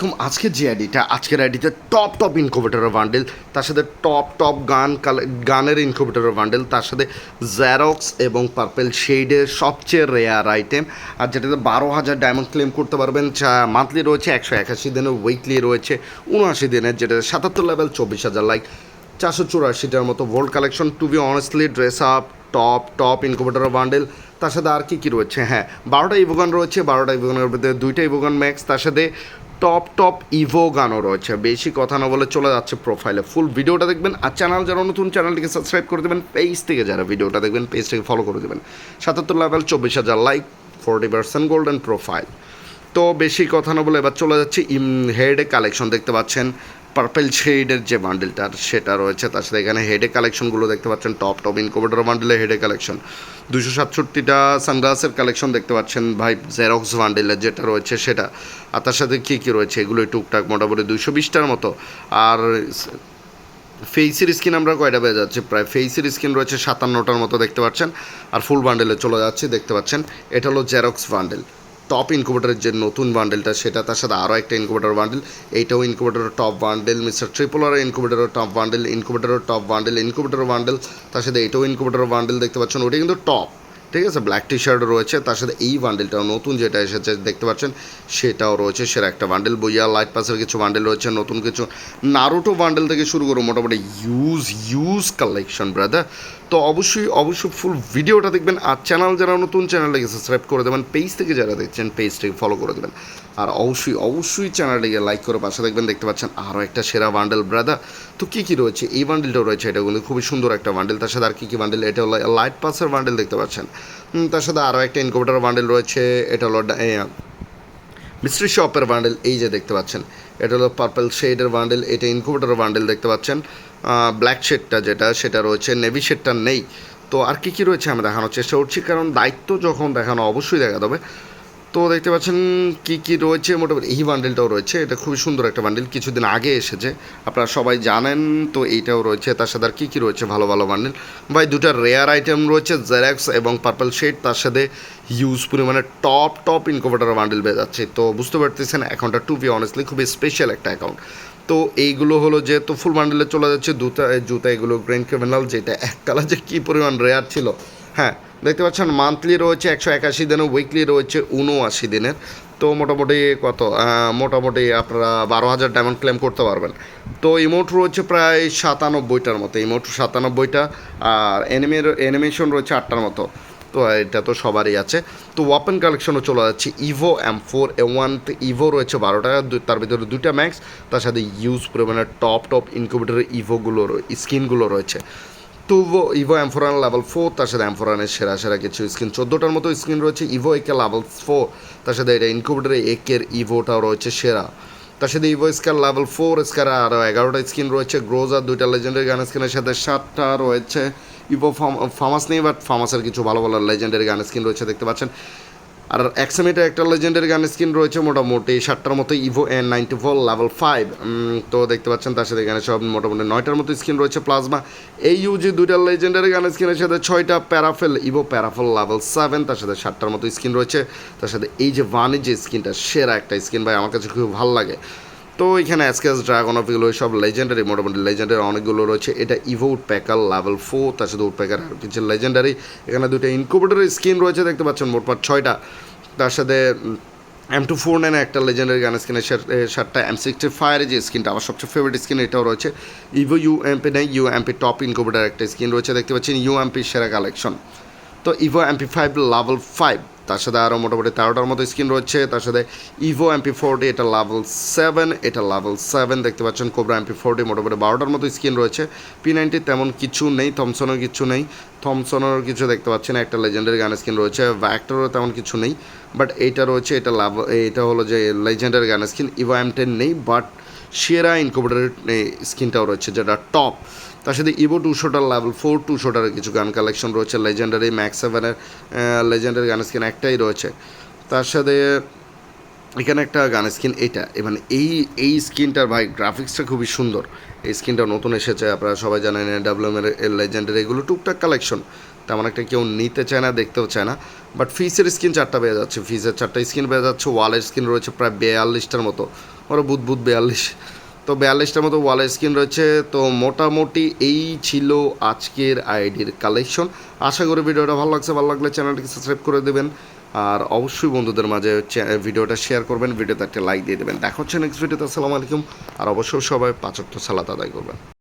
এরকম আজকের যে আইডিটা আজকের আইডিতে টপ টপ ইনকোভেটরের বান্ডেল তার সাথে টপ টপ গান গানের ইনকোভেটরের বান্ডেল তার সাথে জ্যারক্স এবং পার্পেল শেডের সবচেয়ে রেয়ার আইটেম আর যেটাতে বারো হাজার ডায়মন্ড ক্লেম করতে পারবেন মান্থলি রয়েছে, একশো একাশি দিনের উইকলি রয়েছে, উনআশি দিনের, যেটা সাতাত্তর লেভেল চব্বিশ হাজার লাইক চারশো চুরাশিটার মতো vault collection to be honestly dress up top top incubator bundle তার সাথে আর কী কী রয়েছে? হ্যাঁ বারোটা ইভোগান রয়েছে, বারোটা ইভোগানের মধ্যে দুইটা ইভোগান ম্যাক্স তার সাথে টপ টপ ইভো গানও রয়েছে। বেশি কথা না বলে চলে যাচ্ছে প্রোফাইলে। ফুল ভিডিওটা দেখবেন আর চ্যানেল যারা নতুন, চ্যানেলটিকে সাবস্ক্রাইব করে দেবেন, পেজ থেকে যারা ভিডিওটা দেখবেন, পেজ থেকে ফলো করে দেবেন। সাতাত্তর লেভেল চব্বিশ হাজার like forty percent golden profile তো বেশি কথা না বলে এবার চলে যাচ্ছে ইম হেডে কালেকশন দেখতে পাচ্ছেন। পার্পেল শেডের যে বান্ডেলটা সেটা রয়েছে, তার সাথে এখানে হেডে কালেকশনগুলো দেখতে পাচ্ছেন টপ টপ ইনকোভেটর বান্ডেলে হেডে কালেকশন দুশো সাতষট্টিটা সানগ্লাসের কালেকশন দেখতে পাচ্ছেন ভাই জেরক্স বান্ডেলের যেটা রয়েছে সেটা। আর তার সাথে কী কী রয়েছে? এগুলো টুকটাক মোটামুটি দুশো বিশটার মতো। আর ফেসের স্কিন আমরা কয়টা পেয়ে যাচ্ছি? প্রায় ফেসের স্কিন রয়েছে সাতান্নটার মতো দেখতে পাচ্ছেন। আর ফুল বান্ডেলে চলে যাচ্ছে, দেখতে পাচ্ছেন। এটা হলো জেরক্স বান্ডেল টপ ইনকুবেটারের যে নতুন বান্ডেলটা সেটা তার সাথে আরও একটা ইনকুবেটার বান্ডেল এইটাও ইনকুবেটারের টপ বান্ডেল মিস্টার ট্রিপলার ইনকুবেটারের টপ বান্ডেল ইনকুবেটারের টপ বান্ডেল ইনকুবেটার বান্ডেল তার সাথে এটাও ইনকুবেটার বান্ডেল দেখতে পাচ্ছেন, ওটা কিন্তু টপ ঠিক আছে? ব্ল্যাক টি শার্ট রয়েছে, তার সাথে এই বান্ডেলটাও নতুন যেটা এসেছে দেখতে পাচ্ছেন, সেটাও রয়েছে সেটা একটা বান্ডেল বইয়া লাইট পাসের কিছু বান্ডেল রয়েছে, নতুন কিছু নারুটো বান্ডেল থেকে শুরু করে মোটামুটি ইউজ ইউজ কালেকশন ব্রাদার তো অবশ্যই অবশ্যই ফুল ভিডিওটা দেখবেন আর চ্যানেল যারা নতুন চ্যানেলটাকে সাবস্ক্রাইব করে দেবেন পেজ থেকে যারা দেখছেন পেজটাকে ফলো করে দেবেন। আর অবশ্যই অবশ্যই চ্যানেলটিকে লাইক করে পাশে দেখবেন, দেখতে পাচ্ছেন আরও একটা সেরা বান্ডেল ব্রাদার তো কী কী রয়েছে? এই বান্ডেলটাও রয়েছে, এটা কিন্তু খুবই সুন্দর একটা বান্ডেল তার সাথে আর কী কী বান্ডেল এটা হলো লাইট পাসের বান্ডেল দেখতে পাচ্ছেন। তার সাথে আরও একটা ইনকোভেটার বান্ডেল রয়েছে, এটা হলো মিস্ট্রি শপের বান্ডেল এই যে দেখতে পাচ্ছেন, এটা হলো পার্পল শেডের বান্ডেল এটা ইনকুবেটার বান্ডেল দেখতে পাচ্ছেন। ব্ল্যাক শেডটা যেটা, সেটা রয়েছে নেভি শেডটা নেই। তো আর কী কী রয়েছে আমি দেখানোর চেষ্টা করছি, কারণ দায়িত্ব যখন দেখানো, অবশ্যই দেখা দেবে তো দেখতে পাচ্ছেন কী কী রয়েছে, মোটামুটি এই বান্ডেলটাও রয়েছে। এটা খুবই সুন্দর একটা বান্ডেল কিছুদিন আগে এসেছে। আপনারা সবাই জানেন, তো এইটাও রয়েছে। তার সাথে আর কী কী রয়েছে ভালো ভালো বান্ডেল ভাই, দুটা রেয়ার আইটেম রয়েছে জেরাক্স এবং পার্পল শেড তার সাথে হিউজ পরিমাণে টপ টপ ইনকোভেটার বান্ডেল পেয়ে যাচ্ছে। তো বুঝতে পারতেছেন অ্যাকাউন্টটা টু বি অনেস্টলি খুবই স্পেশাল একটা অ্যাকাউন্ট তো এইগুলো হলো যেহেতু ফুল বান্ডেলে চলে যাচ্ছে। জুতা জুতা এগুলো গ্রেন ক্রিমিনাল যেটা এক কালার যে কী পরিমাণ রেয়ার ছিল। হ্যাঁ দেখতে পাচ্ছেন মান্থলি রয়েছে একশো একাশি দিনের উইকলি রয়েছে উনআশি দিনের। তো মোটামুটি কত? মোটামুটি আপনারা বারো হাজার ডায়মন্ড ক্লেম করতে পারবেন। তো ইমোট রয়েছে প্রায় সাতানব্বইটার মতো ইমোট সাতানব্বইটা। আর অ্যানিমের অ্যানিমেশন রয়েছে আটটার মতো। তো এটা তো সবারই আছে। তো ওয়াপেন কালেকশনও চলে যাচ্ছে। Evo M four A one Evo রয়েছে বারো টাকা তার ভিতরে দুইটা ম্যাক্স তার সাথে ইউজ পরিমাণে টপ টপ ইনকিউবেটরের ইভোগুলো স্কিনগুলো রয়েছে। তো ইভো অ্যামফোরান লেভেল ফোর তার সাথে অ্যামফোরানের সেরা সেরা কিছু স্ক্রিন চোদ্দোটার মতো স্ক্রিন রয়েছে, ইভো একে লেভেল ফোর তার সাথে এটা ইনকিউবেটরের একের ইভোটাও রয়েছে সেরা। তার সাথে Evo scar level four scar আরও এগারোটা স্ক্রিন রয়েছে গ্রোজার দুইটা লেজেন্ডারি গান স্ক্রিনের সাথে সাতটা রয়েছে। ইভো ফার্মাস নেই বাট ফার্মাসের কিছু ভালো ভালো লেজেন্ডারি গান স্ক্রিন রয়েছে, দেখতে পাচ্ছেন। আর এক্সামিটা একটা লেজেন্ডের গান স্ক্রিন রয়েছে মোটামুটি সাতটার মতো Evo N ninety four level five তো দেখতে পাচ্ছেন তার সাথে গানের সব মোটামুটি নয়টার মতো স্ক্রিন রয়েছে প্লাজমা এই ইউজি দুইটা লেজেন্ডের গান স্ক্রিনের সাথে ছয়টা Parafal Evo Parafal level seven তার সাথে সাতটার মতো স্ক্রিন রয়েছে। তার সাথে এই যে ভানের যে স্ক্রিনটা সেরা একটা স্ক্রিন ভাই, আমার কাছে খুব ভালো লাগে। তো এখানে অ্যাসকেস ড্রাগন অফ এগুলো সব লেজেন্ডারি মোটামুটি লেজেন্ডারি অনেকগুলো রয়েছে। এটা ইভো উডপ্যাকার লেভেল ফোর তার সাথে উডপ্যাকার আর কিছু লেজেন্ডারি এখানে দুটো ইনকুবেটরের স্কিন রয়েছে, দেখতে পাচ্ছেন মোটমাট ছয়টা। তার সাথে এম টু ফোর নাইনে একটা লেজেন্ডারি গান স্কিনের সাতটা এম সিক্সটি ফায়ারের যে স্কিনটা আমার সবচেয়ে ফেভারিট স্কিন এটাও রয়েছে। ইভো ইউ এমপি নেই ইউ এমপি টপ ইনকুবেটার একটা স্কিন রয়েছে, দেখতে পাচ্ছেন ইউ এমপি সেরা কালেকশন তো Evo MP five level five তার সাথে আরও মোটামুটি তেরোটার মতো স্ক্রিন রয়েছে। তার সাথে ইভো এমপি ফোরটি এটা লেভেল সেভেন এটা লেভেল সেভেন দেখতে পাচ্ছেন কোবরা এমপি ফোরটি মোটামুটি বারোটার মতো স্ক্রিন রয়েছে। পি নাইনটি তেমন কিছু নেই থমসনের কিছু নেই। থমসনের কিছু দেখতে পাচ্ছেন, একটা লেজেন্ডারি গান স্ক্রিন রয়েছে। ভ্যাক্টরও তেমন কিছু নেই। বাট এইটা রয়েছে, এটা লাভ এইটা হলো যে legendary gun screen Evo M ten নেই বাট সেরা ইনকুবেটারের স্ক্রিনটাও রয়েছে, যেটা টপ তার সাথে ইভো টুশোটার লেভেল ফোর টুশোটার কিছু গান কালেকশন রয়েছে। লেজেন্ডারি ম্যাক্স সেভেনের লেজেন্ডারি গান স্ক্রিন একটাই রয়েছে। তার সাথে এখানে একটা গান স্কিন এটা। মানে এই এই স্কিনটার ভাই গ্রাফিক্সটা খুবই সুন্দর। এই স্কিনটা নতুন এসেছে, আপনারা সবাই জানেন ডাব্লিউএম এর লেজেন্ডের এগুলো টুকটাক কালেকশন তেমন একটা কেউ নিতে চায় না, দেখতেও চায় না। বাট ফিসের স্ক্রিন চারটা পেয়ে যাচ্ছে। ফিসের চারটা স্ক্রিন পেয়ে যাচ্ছে। ওয়ালের স্ক্রিন রয়েছে প্রায় বেয়াল্লিশটার মতো। ওরা বুধ বুধ বিয়াল্লিশ। তো বিয়াল্লিশটার মতো ওয়াল স্ক্রিন রয়েছে। তো মোটামুটি এই ছিল আজকের আইডির কালেকশন আশা করি ভিডিওটা ভালো লাগছে। ভালো লাগলে চ্যানেলটিকে সাবস্ক্রাইব করে দেবেন। আর অবশ্যই বন্ধুদের মাঝে ভিডিওটা শেয়ার করবেন। ভিডিওতে একটা লাইক দিয়ে দেবেন। দেখা হচ্ছে নেক্সট ভিডিওতে আসসালামু আলাইকুম। আর অবশ্যই সবাই পাঁচক্ত সালাত আদায় করবেন।